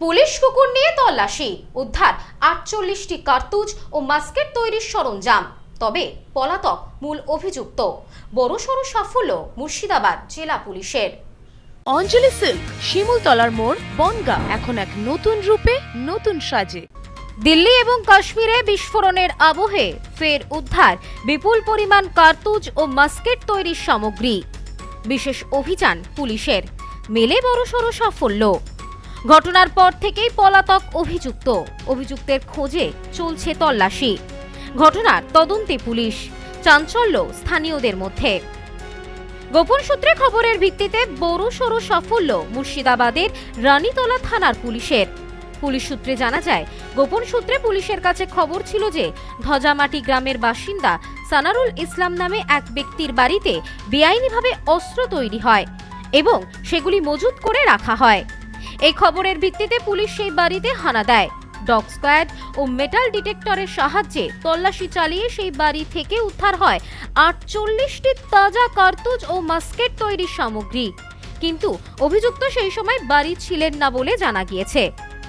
Police কুকুর নিয়ে তল্লাশি উদ্ধার আটচল্লিশটি কার্তুজ ও মাস্কেট তৈরির সরঞ্জাম। তবে পলাতক মূল অভিযুক্ত বড় বড়সড় সাফল্য মুর্শিদাবাদ জেলা পুলিশের। অঞ্জলি সিল্ক শিমুলতলার মোড় বনগা এখন এক নতুন রূপে নতুন সাজে। দিল্লি এবং কাশ্মীরে বিস্ফোরণের আবহে ফের উদ্ধার বিপুল পরিমাণ কার্তুজ ও মাস্কেট তৈরির সামগ্রী। বিশেষ অভিযান পুলিশের মেলে বড় বড়সড় সাফল্য। ঘটনার পর থেকেই পলাতক অভিযুক্ত। অভিযুক্তের খোঁজে চলছে তল্লাশি। ঘটনার তদন্তে পুলিশ, চাঞ্চল্য স্থানীয়দের মধ্যে। গোপন সূত্রে খবরের ভিত্তিতে বড়সড় সাফল্য মুর্শিদাবাদের রানীতলা থানার পুলিশের। পুলিশ সূত্রে জানা যায়, গোপন সূত্রে পুলিশের কাছে খবর ছিল যে, ধজামাটি গ্রামের বাসিন্দা সানারুল ইসলাম নামে এক ব্যক্তির বাড়িতে বেআইনিভাবে অস্ত্র তৈরি হয় এবং সেগুলি মজুত করে রাখা হয়। এই খবরের ভিত্তিতে পুলিশ সেই বাড়িতে হানা দেয়। ডগ স্কোয়াড ও মেটাল ডিটেক্টরের সাহায্যে তল্লাশি চালিয়ে সেই বাড়ি থেকে উদ্ধার হয় আটচল্লিশটি তাজা কার্তুজ ও মাস্কেট তৈরির সামগ্রী। কিন্তু অভিযুক্ত সেই সময় বাড়ি ছিলেন না বলে জানা গিয়েছে।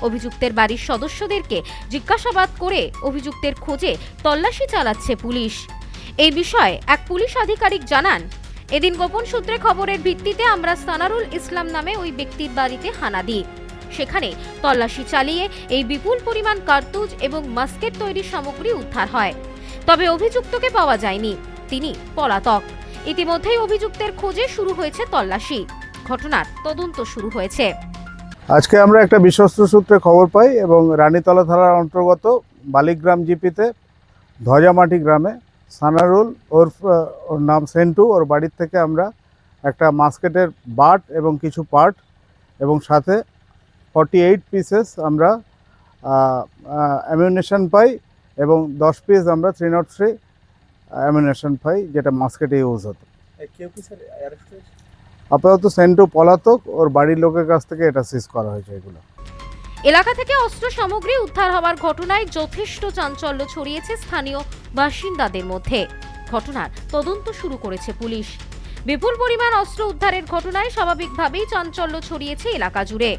অভিযুক্তের বাড়ির সদস্যদেরকে জিজ্ঞাসাবাদ করে অভিযুক্তের খোঁজে তল্লাশি চালাচ্ছে পুলিশ। এই বিষয়ে এক পুলিশ আধিকারিক জানান এদিন গোপন সূত্রে খবরের ভিত্তিতে আমরা সানারুল ইসলাম নামে ওই ব্যক্তির বাড়িতে হানা দিই। সেখানে তল্লাশি চালিয়ে এই বিপুল পরিমাণ কার্তুজ এবং মাস্কেট তৈরির সামগ্রী উদ্ধার হয়। তবে অভিযুক্তকে পাওয়া যায়নি। তিনি পলাতক। ইতিমধ্যেই অভিযুক্তের খোঁজে শুরু হয়েছে তল্লাশি। ঘটনার তদন্ত শুরু হয়েছে। আজকে আমরা একটা বিশ্বস্ত সূত্রে খবর পাই এবং রানীতলা থানার অন্তর্গত বালিগ্রাম জিপিতে ধ্বজামাটি গ্রামে সানারুল ওর ওর নাম সেন্টু ওর বাড়ির থেকে আমরা একটা মাস্কেটের বাট এবং কিছু পার্ট এবং সাথে ফর্টি এইট পিসেস আমরা অ্যামিউনেশন পাই এবং দশ পিস আমরা থ্রি নট থ্রি অ্যামিউনেশন পাই যেটা মাস্কেটে ইউজ হতো। আপাতত সেন্টু পলাতক ওর বাড়ির লোকের কাছ থেকে এটা সিজ করা হয়েছে এগুলো। এলাকা থেকে অস্ত্র সামগ্রী উদ্ধার হওয়ার ঘটনায় যথেষ্ট চাঞ্চল্য ছড়িয়েছে স্থানীয় বাসিন্দাদের মধ্যে। ঘটনার তদন্ত শুরু করেছে পুলিশ। বিপুল পরিমাণ অস্ত্র উদ্ধারের ঘটনায় স্বাভাবিকভাবেই চাঞ্চল্য ছড়িয়েছে এলাকা জুড়ে।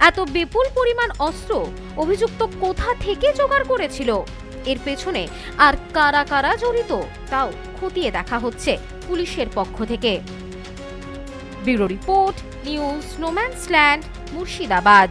এত বিপুল পরিমাণ অস্ত্র অভিযুক্ত কোথা থেকে জোগাড় করেছিল? এর পেছনে আর কারা কারা জড়িত তাও খতিয়ে দেখা হচ্ছে পুলিশের পক্ষ থেকে। Bureau report, news স্নোম্যান্স land, Murshidabad.